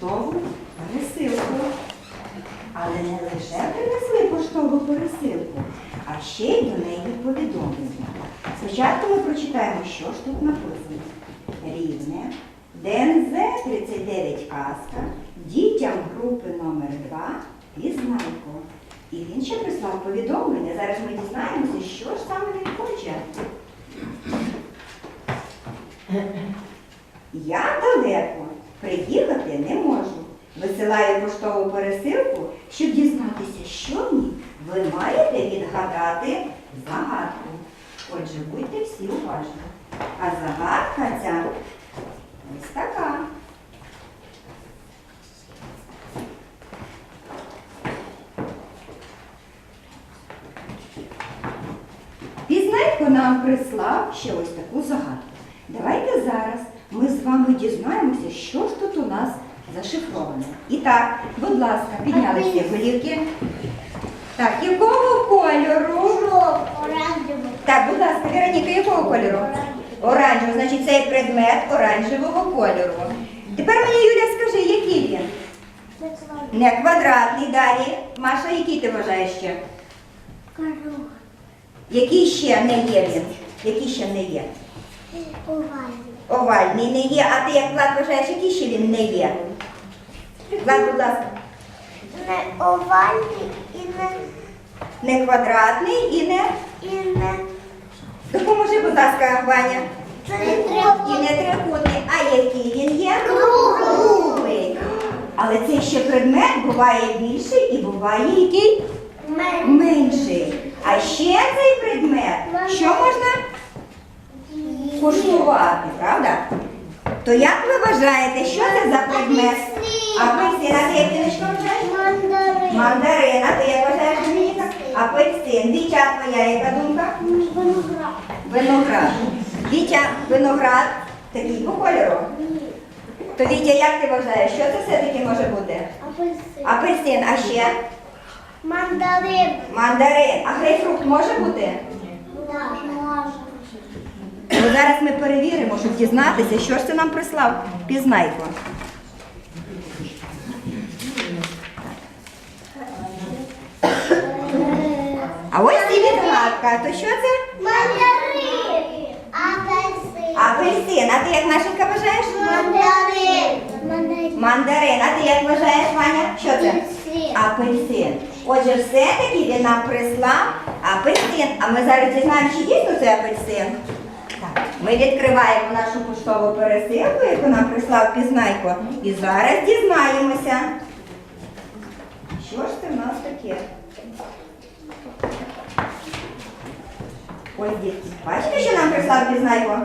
поштову пересилку. Але не лише принесли поштову пересилку, а ще й до неї повідомлення. Спочатку ми прочитаємо, що ж тут написано. Рівне, ДНЗ 39 Казка, дітям групи номер 2 Пізнайко. І він ще прислав повідомлення. Зараз ми дізнаємося, що ж саме він хоче. Я далеко, можу. Висилаю поштову пересилку, щоб дізнатися, що в ній ви маєте відгадати загадку. Отже, будьте всі уважні. А загадка ця ось така. Пізнайко нам прислав ще ось таку загадку. Давайте зараз ми з вами дізнаємося, що ж тут у нас зашифровано. І так, будь ласка, підняли всі голівки. Так, якого кольору? Оранжевий. Так, будь ласка, Вероніка, якого кольору? Оранжевого, значить цей предмет оранжевого кольору. Тепер мені Юля скажи, який він? Не квадратний далі. Маша, який ти вважаєш ще? Круг. Який ще не є він? Який ще не є? Овальний. Овальний не є, а ти як Влад вважаєш, який ще він не є? Влад, будь ласка, Не овальний і не, не квадратний і не. і не Допоможи, будь ласка, Ваня. І трикутний. не трикутний. А який він є? Круглий. Круглий. Але цей ще предмет буває більший і буває який Менший. менший. А ще цей предмет, що можна куштувати, правда? То як ви вважаєте, що це за предмет? Апельсин. А ти як вважаєш? Мандарин. Мандарин. А ти як вважаєш, Домініка? Апельсин. Вітя, твоя яка думка? Виноград. Виноград. Вітя, виноград такий по кольору. То Вітя, як ти вважаєш, що це все-таки може бути? Апельсин. Апельсин, а ще Мандарин. мандарин. А грейпфрукт може бути? Може. Ну, зараз ми перевіримо, щоб дізнатися, що ж це нам прислав Пізнайко. А ось і. То що це? Мандарин. Апельсин. Апельсин. А ти як Машенька вважаєш? Мандарин. Мандарин. Мандарин. А ти як вважаєш, Ваня? Що це? Апельсин. Апельсин. Отже, все-таки він нам прислав апельсин. А ми зараз дізнаємося, чи дійсно це апельсин. Так, ми відкриваємо нашу поштову пересилку, яку нам прислав Пізнайко. І зараз дізнаємося. Що ж це в нас таке? Ось дітки. Бачите, що нам прислав Пізнайко?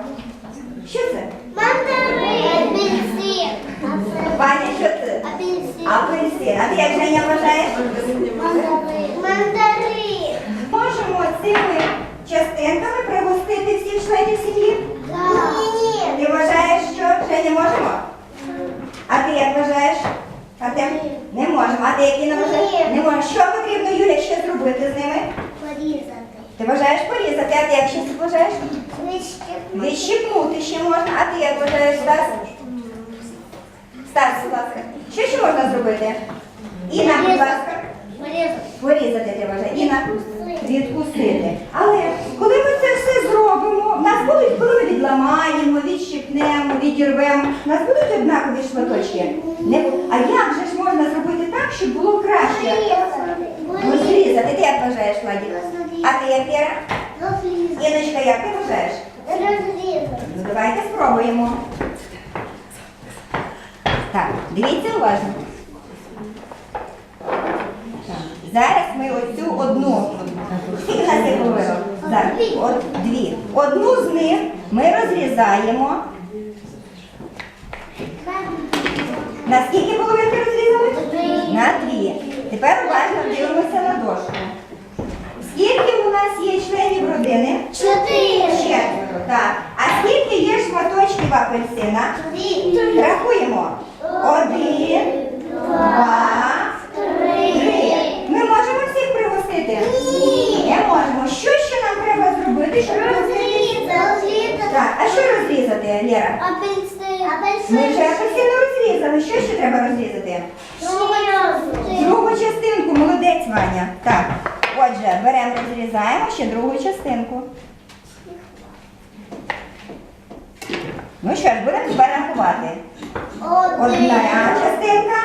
Що це? Мандарин. Апельсин. Ваня, що це? Апельсин. Апельсин. А ти як Женя вважаєш? Мандарин. Мандарин. Можемо цими частинками пригостити всіх членів сім'ї? Ні. Ти вважаєш, що ще не можемо? А ти як вважаєш? А ти? Не можемо. А ти які не вважаєш? Ні. Не можемо. Що потрібно, Юля, ще зробити з ними? Порізати. Ти вважаєш порізати, а ти як ще вважаєш? Вищипнути. Відщипнути ще можна, а ти як вважаєш, Стас? Стас, будь ласка. Що ще можна зробити? Інна, будь ласка. Порізати. Ти вважаєш. Інна, відкусити. Але коли ми це все зробимо, в нас будуть, коли ми відламаємо, відщипнемо, відірвемо, в нас будуть однакові шматочки. Не А як же ж можна зробити так, щоб було краще? Розрізати. Ти як вважаєш, Владі? А ти як Віра? Іночка, як ти вважаєш? Ну давайте спробуємо. Так, дивіться уважно. Так, Зараз ми оцю одну. Скільки нас половинок? Зараз. От дві. Одну з них ми розрізаємо. На скільки половинки розрізали? На дві. Тепер уважно дивимося на дошку нас є членів родини? Чотири. Четверо, так. А скільки є шматочків апельсина? Три. Рахуємо. Один, два, три. Ми можемо всіх пригостити? Ні. Не можемо. Що ще нам треба зробити, щоб пригостити? Так, а що розрізати, Лера? Апельсин. Ми вже апельсину розрізали. Що ще треба розрізати? Другу частинку, молодець, Ваня. Так. Вирізаємо ще другу частинку. Ну що ж, будемо тепер рахувати. Одна частинка,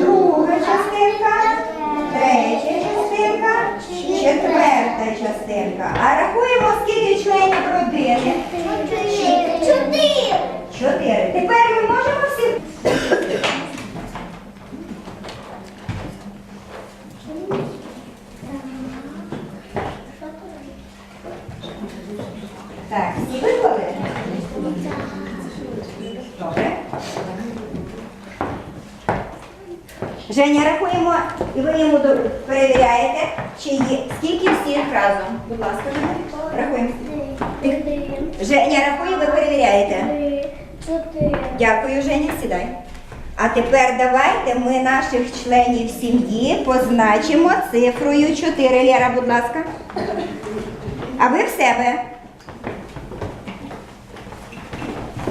друга частинка, третя частинка, четверта частинка. А рахуємо, скільки членів родини. Чотири. Чотири. Тепер ми можемо всі. Так, всі виклали? Добре. Женя, рахуємо, і ви йому перевіряєте, чи є скільки всіх разом. Будь ласка, рахуємо. Женя, рахує, ви перевіряєте. Дякую, Женя, сідай. А тепер давайте ми наших членів сім'ї позначимо цифрою 4. Лера, будь ласка. А ви в себе.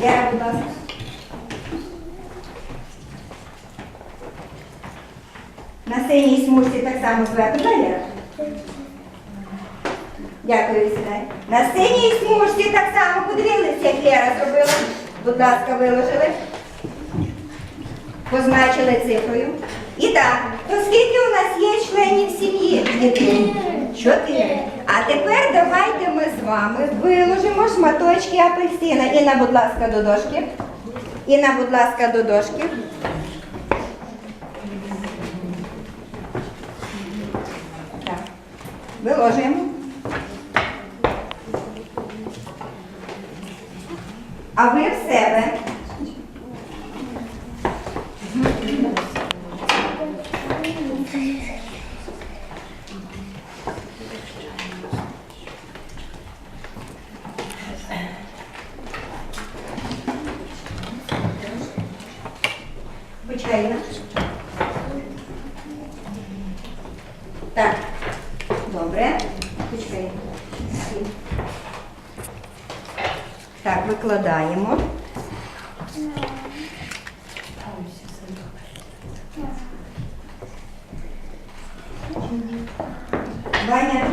Лера, будь ласка. На синій смужці так само зверху, да, Дякую, сідай. На синій смужці так само подивилися, як Лера зробила. Будь ласка, виложили. Позначили цифрою. І так, то скільки у нас є членів сім'ї? Чотири. А тепер давайте ми з вами виложимо шматочки апельсина. Інна, будь ласка, до дошки. Інна, будь ласка, до дошки. Так. Виложуємо. А ви в себе Почекай, Інна. Так. Добре. Почекай. Так, викладаємо. Ваня,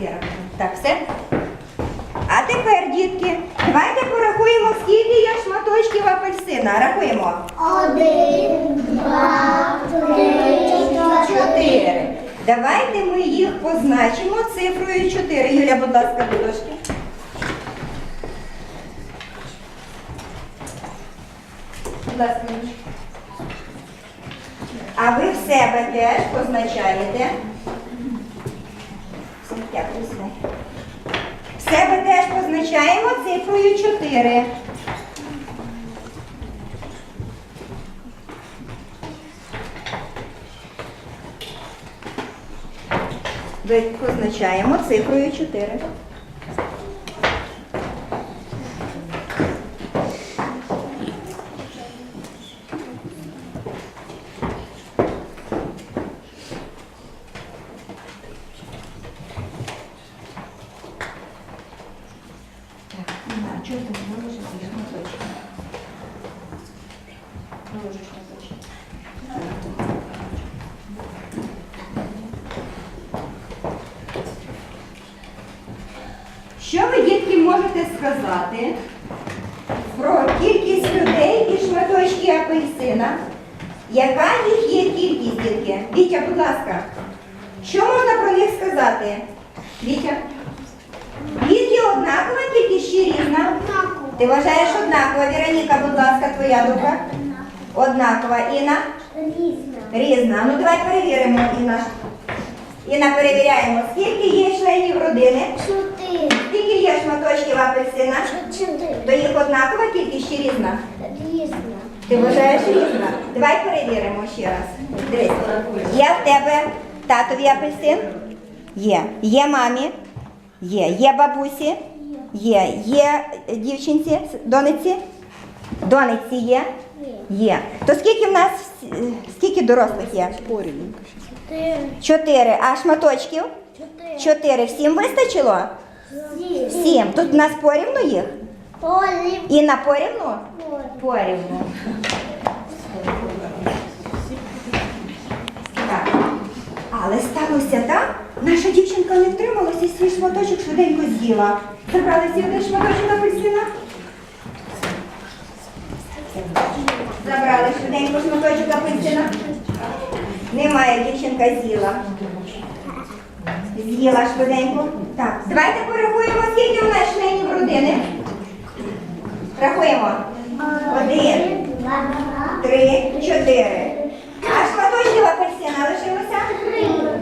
Лера, Так, все? А тепер, дітки, давайте порахуємо, скільки є апельсина. Рахуємо. Один, два, три, чотири. Давайте ми їх позначимо цифрою 4. Юля, будь ласка, до дошки. Будь ласка, Юлічка. А ви в себе теж позначаєте. В себе теж позначаємо цифрою 4. Ви позначаємо цифрою 4. Так, а чого ти не можеш шматочки? Положи шматочки. Що ви, дітки, можете сказати про кількість людей і шматочки апельсина? Яка їх є кількість, дітки? Вітя, будь ласка, що можна про них сказати? Вітя? Вітки однакова кількість чи різна? Ти вважаєш однакова. Віроніка, будь ласка, твоя думка? Однакова. Інна? Різна. Різна. Ну давай перевіримо, Інна. Інна, перевіряємо, скільки є членів родини? Чотири. Скільки є шматочків апельсина? Чотири. То їх однакова кількість чи різна? Різна. Ти вважаєш різна? Давай перевіримо ще раз. Дивись. Є в тебе татові апельсин? Є. Є мамі? Є. Є бабусі? Є. Є дівчинці, дониці? Дониці є? Є. То скільки в нас е, скільки дорослих є? Чотири. Чотири. А шматочків? Чотири. Чотири. Всім вистачило? Сім. Тут у нас порівну їх? Полі. І на порівну? Порівну. Так. Але сталося так, наша дівчинка не втрималася свій шматочок швиденько з'їла. Забрали всі один шматочок апельсина. Забрали швиденько шматочок апельсина. Немає, дівчинка з'їла. З'їла швиденько. Так, давайте порахуємо, скільки у нас членів родини. Рахуємо. Один, три, чотири. А шматочків апельсина лишилося?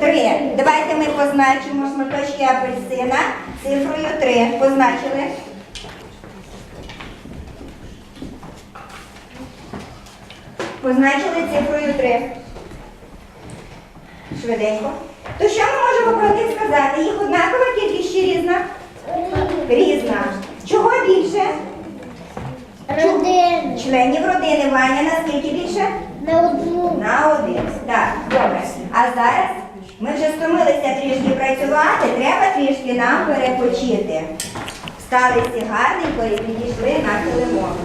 Три. Давайте ми позначимо шматочки апельсина цифрою три. Позначили. Позначили цифрою три. Швиденько. То що ми можемо про них сказати? Їх однакова кількість чи різна? Різна. Чого більше? Родин. Членів родини Ваня наскільки більше? На одну. На один. Так, добре. А зараз ми вже стомилися трішки працювати, треба трішки нам перепочити. Встали всі гарненько і підійшли на килимок.